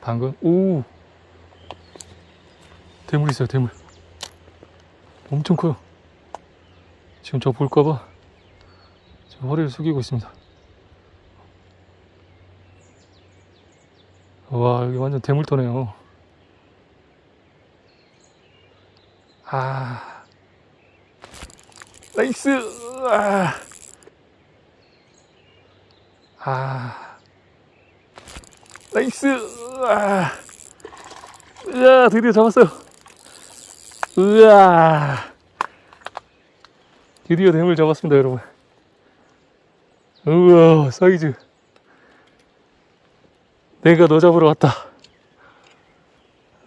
방금 오 대물 있어요 대물. 엄청 커요. 지금 저 볼까봐 지금 허리를 숙이고 있습니다. 와 여기 완전 대물터네요. 아. 나이스! 아, 아. 나이스 아. 으아 드디어 잡았어요. 으아 드디어 대물 잡았습니다 여러분. 우와 사이즈. 내가 너 잡으러 왔다.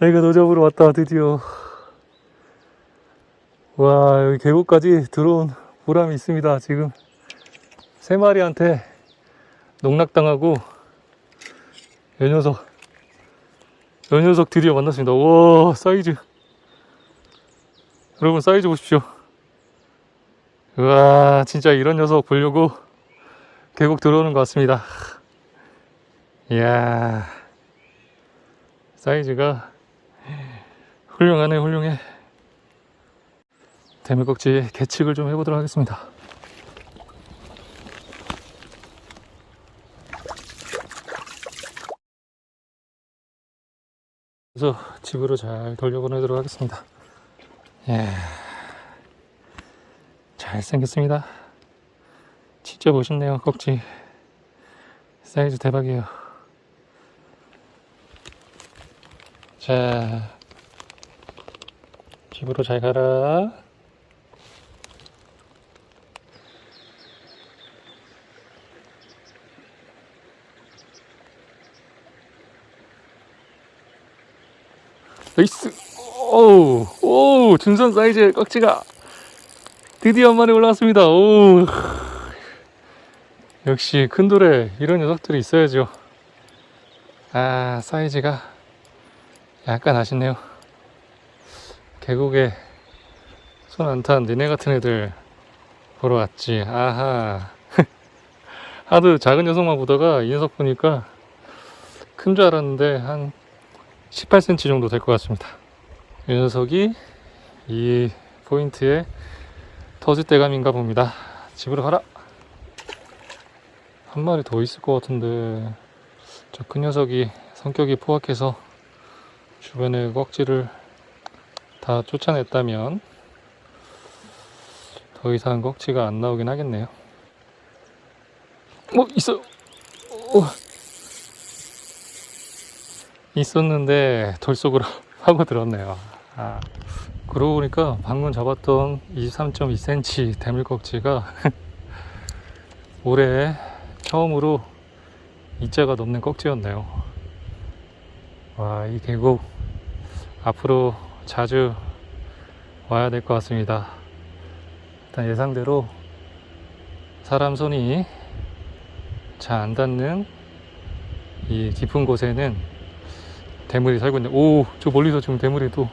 내가 너 잡으러 왔다 드디어. 와 여기 계곡까지 들어온 보람이 있습니다 지금. 세 마리한테 농락당하고 요 녀석 요 녀석 드디어 만났습니다. 와 사이즈. 여러분 사이즈 보십시오. 우와 진짜 이런 녀석 보려고 계곡 들어오는 것 같습니다. 이야 사이즈가 훌륭하네 훌륭해. 대물꼭지 계측을 좀 해보도록 하겠습니다 그래서 집으로 잘 돌려보내도록 하겠습니다. 예. 잘생겼습니다. 진짜 멋있네요 꺽지 사이즈 대박이에요. 자. 집으로 잘 가라 나이스. 오우 오우 준선 사이즈의 꺽지가 드디어 한 마리 올라왔습니다. 오 역시 큰 돌에 이런 녀석들이 있어야죠. 아 사이즈가 약간 아쉽네요. 계곡에 손 안 탄 니네 같은 애들 보러 왔지. 아하. 하도 작은 녀석만 보다가 이 녀석 보니까 큰 줄 알았는데 한 18cm 정도 될 것 같습니다. 이 녀석이 이 포인트의 터줏대감인가 봅니다. 집으로 가라. 한 마리 더 있을 것 같은데 저 큰 녀석이 성격이 포악해서 주변의 꺽지를 다 쫓아냈다면 더 이상 꺽지가 안 나오긴 하겠네요. 어 있어 어. 있었는데 돌 속으로 파고 들었네요 아, 그러고 보니까 방금 잡았던 23.2cm 대물꺽지가 올해 처음으로 이자가 넘는 꺽지였네요. 와, 이 계곡 앞으로 자주 와야 될 것 같습니다. 일단 예상대로 사람 손이 잘 안 닿는 이 깊은 곳에는 대물이 살고 있네. 오, 저 멀리서 지금 대물이 또.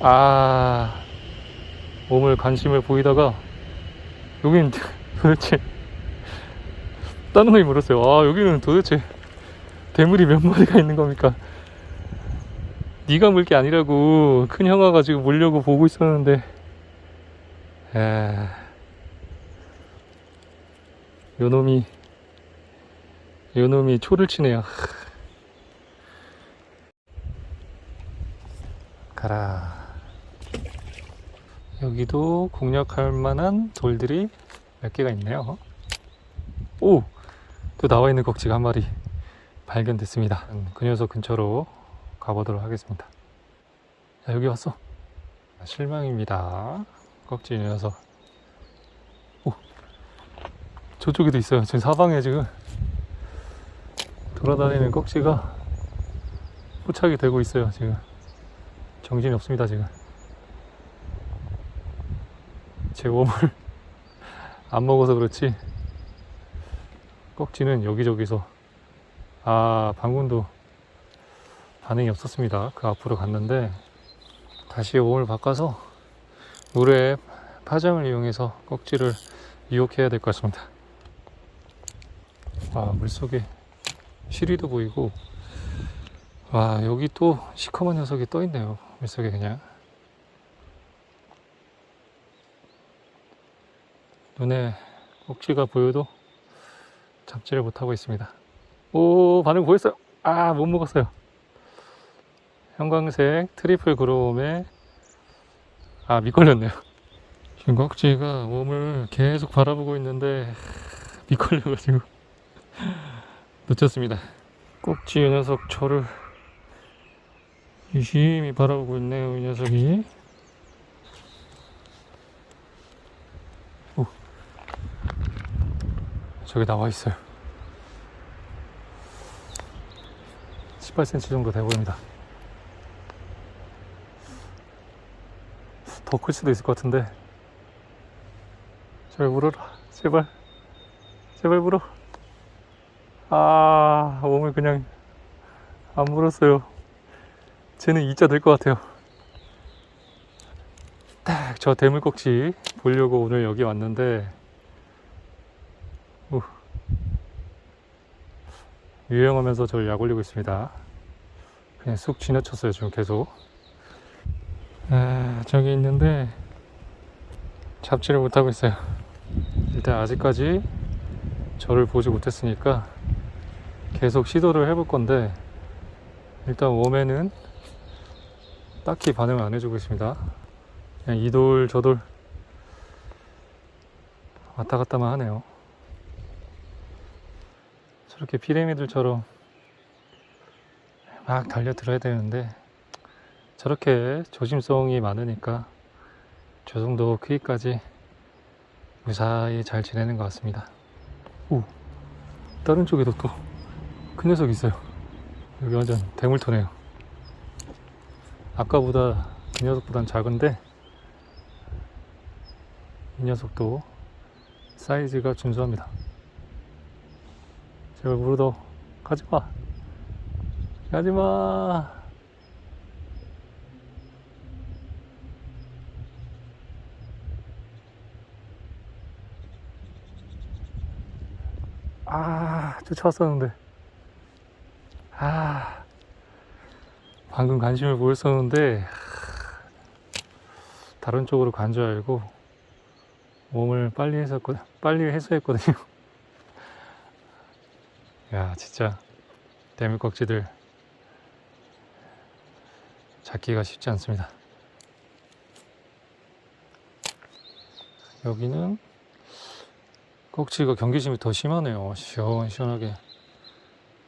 아, 몸을 관심을 보이다가 여긴 도대체 다른 놈이 물었어요. 아 여기는 도대체 대물이 몇 마리가 있는 겁니까? 네가 물 게 아니라고 큰 형아 가지고 물려고 보고 있었는데 에... 요 놈이 요 놈이 초를 치네요. 가라. 여기도 공략할 만한 돌들이 몇 개가 있네요. 오! 또 나와 있는 꺽지가 한 마리 발견됐습니다. 음, 그 녀석 근처로 가보도록 하겠습니다. 자, 여기 왔어. 실망입니다. 꺽지 녀석. 오! 저쪽에도 있어요. 지금 사방에 지금 돌아다니는 꺽지가 포착이 되고 있어요. 지금. 정신이 없습니다. 지금. 제 웜을 안 먹어서 그렇지 꺽지는 여기저기서 아 방금도 반응이 없었습니다 그 앞으로 갔는데 다시 웜을 바꿔서 물에 파장을 이용해서 꺽지를 유혹해야 될 것 같습니다 아, 물속에 시리도 보이고, 와, 여기 또 시커먼 녀석이 떠 있네요. 물속에 그냥. 눈에 꼭지가 보여도 잡지를 못하고 있습니다. 오, 반응 보였어요? 아, 못 먹었어요. 형광색 트리플 그로움에, 아, 미걸렸네요. 지금 꼭지가 몸을 계속 바라보고 있는데, 미걸려가지고, 놓쳤습니다. 꼭지 이 녀석 저를 유심히 바라보고 있네요, 이 녀석이. 오. 저기 나와 있어요. 18cm 정도 돼 보입니다. 더 클 수도 있을 것 같은데. 제발 물어라. 제발. 제발 물어. 아, 몸을 그냥 안 물었어요. 쟤는 2자 될 것 같아요. 딱 저 대물꼭지 보려고 오늘 여기 왔는데, 우. 유행하면서 저를 약 올리고 있습니다. 그냥 쑥 지나쳤어요, 지금 계속. 아, 저기 있는데, 잡지를 못하고 있어요. 일단 아직까지 저를 보지 못했으니까 계속 시도를 해볼 건데, 일단 웜에는 딱히 반응을 안 해주고 있습니다. 그냥 이돌 저돌 왔다 갔다만 하네요. 저렇게 피라미들처럼 막 달려들어야 되는데 저렇게 조심성이 많으니까 저 정도 크기까지 무사히 잘 지내는 것 같습니다. 오, 다른 쪽에도 또 큰 녀석 있어요. 여기 완전 대물토네요. 아까보다 이 녀석보단 작은데 이 녀석도 사이즈가 준수합니다. 제발 물어도 가지마 가지마 아 쫓아왔었는데. 아 방금 관심을 보였었는데 다른 쪽으로 간 줄 알고 몸을 빨리 해소했거든 빨리 해소했거든요. 야 진짜 대물꺽지들 잡기가 쉽지 않습니다. 여기는 꼭지가 경계심이 더 심하네요. 시원시원하게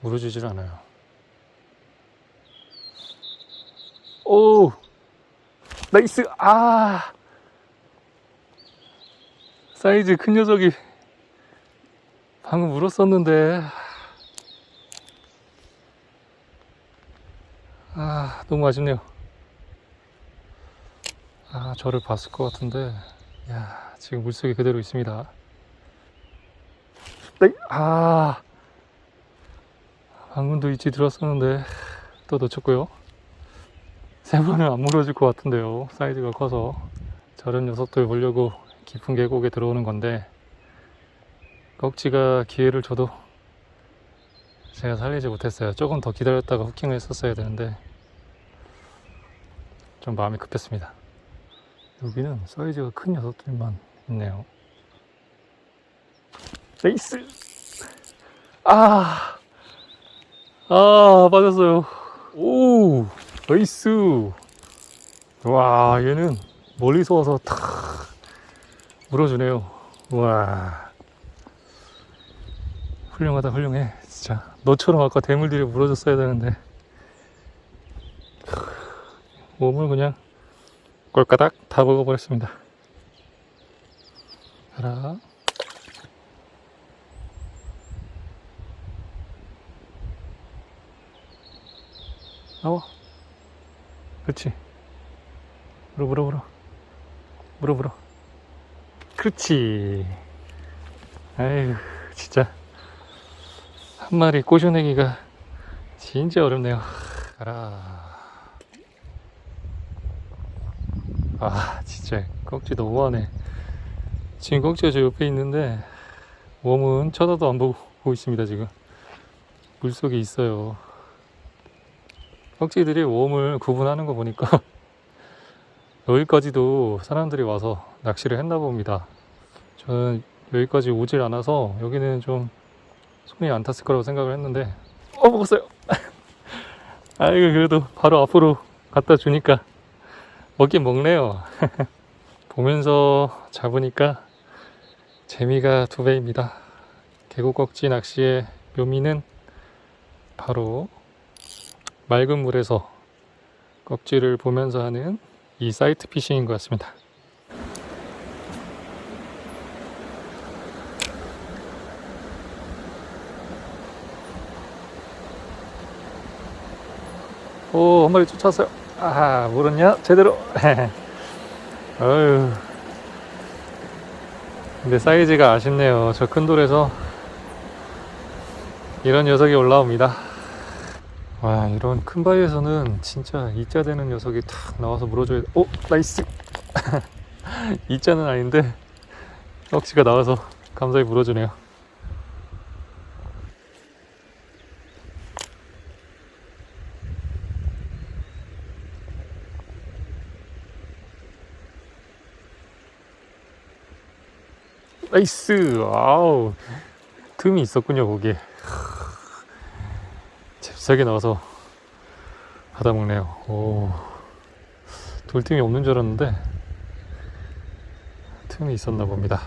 물어주질 않아요. 오 나이스! 아! 사이즈 큰 녀석이 방금 물었었는데. 아 너무 아쉽네요. 아 저를 봤을 것 같은데. 야 지금 물속에 그대로 있습니다 네, 아 방금도 위치 들었었는데 또 놓쳤고요. 세 번은 안 물어줄 것 같은데요. 사이즈가 커서 저런 녀석들 보려고 깊은 계곡에 들어오는 건데 꺽지가 기회를 줘도 제가 살리지 못했어요. 조금 더 기다렸다가 후킹을 했었어야 되는데 좀 마음이 급했습니다. 여기는 사이즈가 큰 녀석들만 있네요 레이스. 아, 아 빠졌어요. 오 레이스. 와 얘는 멀리서 와서 탁 물어주네요. 와. 훌륭하다 훌륭해. 진짜. 너처럼 아까 대물들이 물어줬어야 되는데. 몸을 그냥 꼴까닥 다 먹어버렸습니다. 가라 나와. 그렇지. 물어 물어 물어. 물어 물어. 그렇지. 아유 진짜. 한 마리 꼬셔내기가 진짜 어렵네요. 가라. 아 진짜. 꺽지 너무하네. 지금 꺽지가 저 옆에 있는데 몸은 쳐다도 안 보고 있습니다 지금. 물속에 있어요 꺽지들이 웜을 구분하는 거 보니까 여기까지도 사람들이 와서 낚시를 했나 봅니다. 저는 여기까지 오질 않아서 여기는 좀 손이 안 탔을 거라고 생각을 했는데 어 먹었어요. 아이고 그래도 바로 앞으로 갖다 주니까 먹긴 먹네요. 보면서 잡으니까 재미가 두 배입니다. 계곡 꺽지 낚시의 묘미는 바로 맑은 물에서 꺽지를 보면서 하는 이 사이트 피싱인 것 같습니다 오, 한 마리 쫓아왔어요. 아, 물었냐? 제대로. 어휴. 근데 사이즈가 아쉽네요. 저 큰 돌에서 이런 녀석이 올라옵니다. 와, 이런 큰 바위에서는 진짜 이자 되는 녀석이 탁 나와서 물어줘야 돼. 오, 나이스. 이자는 아닌데, 억지가 나와서 감사히 물어주네요. 나이스 아우 틈이 있었군요 거기에 잽싸게 나와서 받아먹네요. 오. 돌틈이 없는 줄 알았는데 틈이 있었나 봅니다.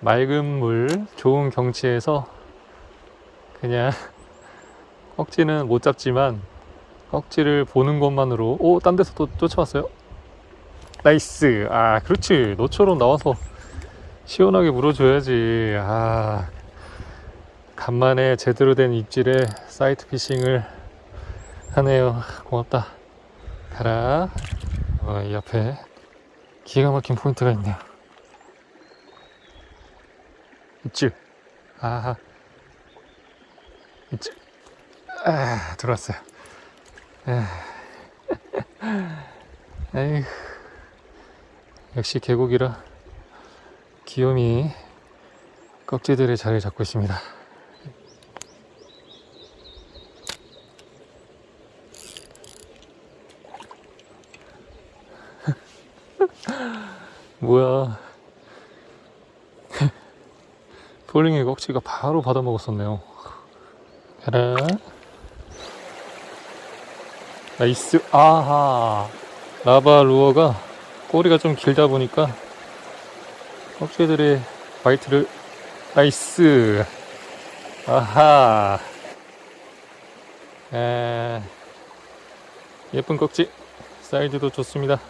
맑은 물 좋은 경치에서 그냥 꺽지는 못 잡지만 꺽지를 보는 것만으로 오 딴 데서 또 쫓아왔어요. 나이스. 아 그렇지. 너처럼 나와서 시원하게 물어줘야지. 아, 간만에 제대로 된 입질에 사이트 피싱을 하네요. 고맙다. 가라. 어, 이 앞에 기가 막힌 포인트가 있네요. 입질. 아하. 입질. 아, 들어왔어요. 아. 에휴. 역시 계곡이라 귀요미 꺽지들의 자리를 잡고 있습니다. 뭐야. 폴링의 꺽지가 바로 받아 먹었었네요. 가라. 나이스. 아하. 라바 루어가 꼬리가 좀 길다 보니까 꺽지들의 바이트를 나이스 아하 에, 예쁜 꺽지 사이즈도 좋습니다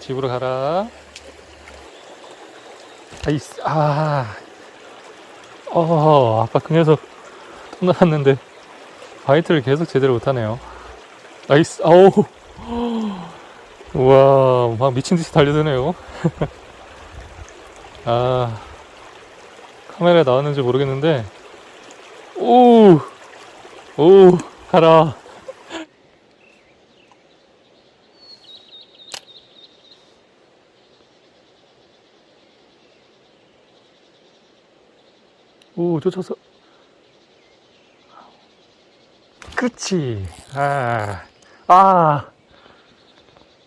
집으로 가라. 나이스 아. 어, 아까 그 녀석 또 나왔는데 바이트를 계속 제대로 못하네요. 나이스 아우. 우와, 막 미친 듯이 달려드네요. 아, 카메라에 나왔는지 모르겠는데, 오, 오, 가라. 오, 쫓아서. 그렇지. 아, 아.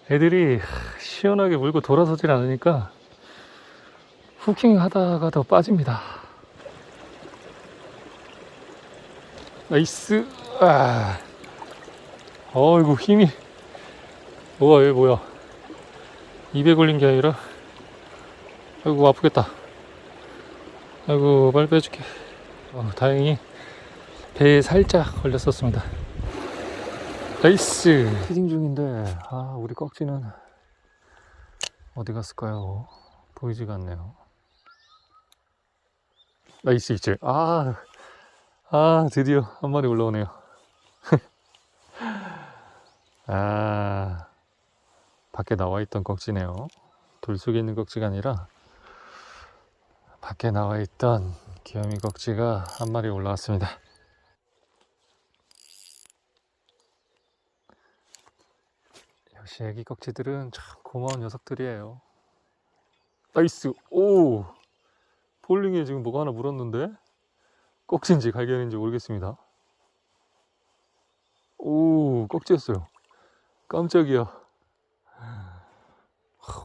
애들이 시원하게 물고 돌아서질 않으니까 후킹 하다가 더 빠집니다. 나이스. 아. 어이구, 힘이. 우와, 얘 뭐야. 입에 걸린 게 아니라. 아이고, 아프겠다. 아이고, 빨리 빼줄게. 어, 다행히 배에 살짝 걸렸었습니다. 나이스. 피딩 중인데 아 우리 꺽지는 어디 갔을까요? 보이지가 않네요. 나이스 있지 아, 아 드디어 한 마리 올라오네요. 아 밖에 나와 있던 꺽지네요. 돌 속에 있는 꺽지가 아니라 밖에 나와 있던 귀요미 꺽지가 한 마리 올라왔습니다 역시 애기 꺽지들은 참 고마운 녀석들이에요. 나이스. 오. 스폴링에 지금 뭐가 하나 물었는데 꼭지인지 갈견인지 모르겠습니다. 오, 꼭지였어요. 깜짝이야. 하,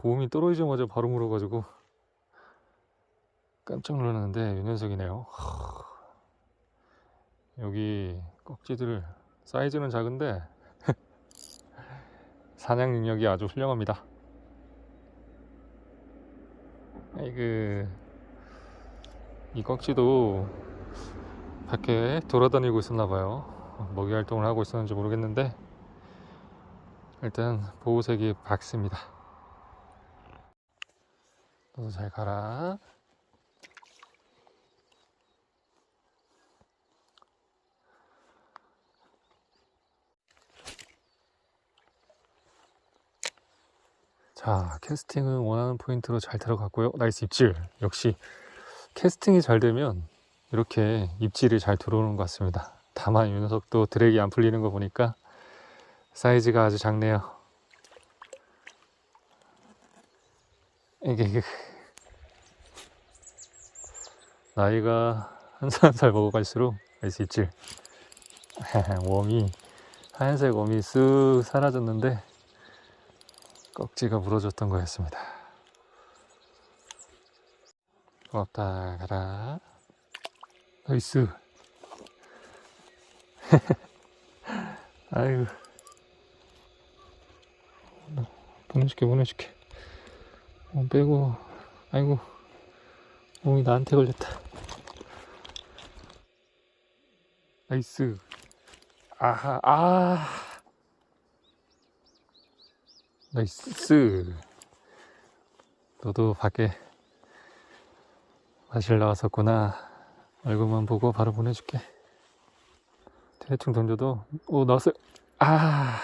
몸이 떨어지자마자 바로 물어가지고 깜짝 놀랐는데 윤현석이네요. 하, 여기 꼭지들 사이즈는 작은데 사냥 능력이 아주 훌륭합니다. 아이그 이 꺽지도 밖에 돌아다니고 있었나 봐요. 먹이 활동을 하고 있었는지 모르겠는데 일단 보호색이 밝습니다. 너도 잘 가라. 자, 캐스팅은 원하는 포인트로 잘 들어갔고요. 나이스 입질. 역시 캐스팅이 잘 되면 이렇게 입질이 잘 들어오는 것 같습니다. 다만 이 녀석도 드랙이 안 풀리는 거 보니까 사이즈가 아주 작네요. 이게 나이가 한 살 한 살 먹어갈수록 나이스 입질. 웜이 하얀색 웜이 쓱 사라졌는데 꺽지가 부러졌던 거였습니다. 고맙다 가라. 나이스. 아이고. 보내줄게 보내줄게. 몸 빼고 아이고 몸이 나한테 걸렸다. 나이스. 아하 아. 나이스. 너도 밖에 마실 나왔었구나. 얼굴만 보고 바로 보내줄게. 대충 던져도, 오, 나왔어요. 아,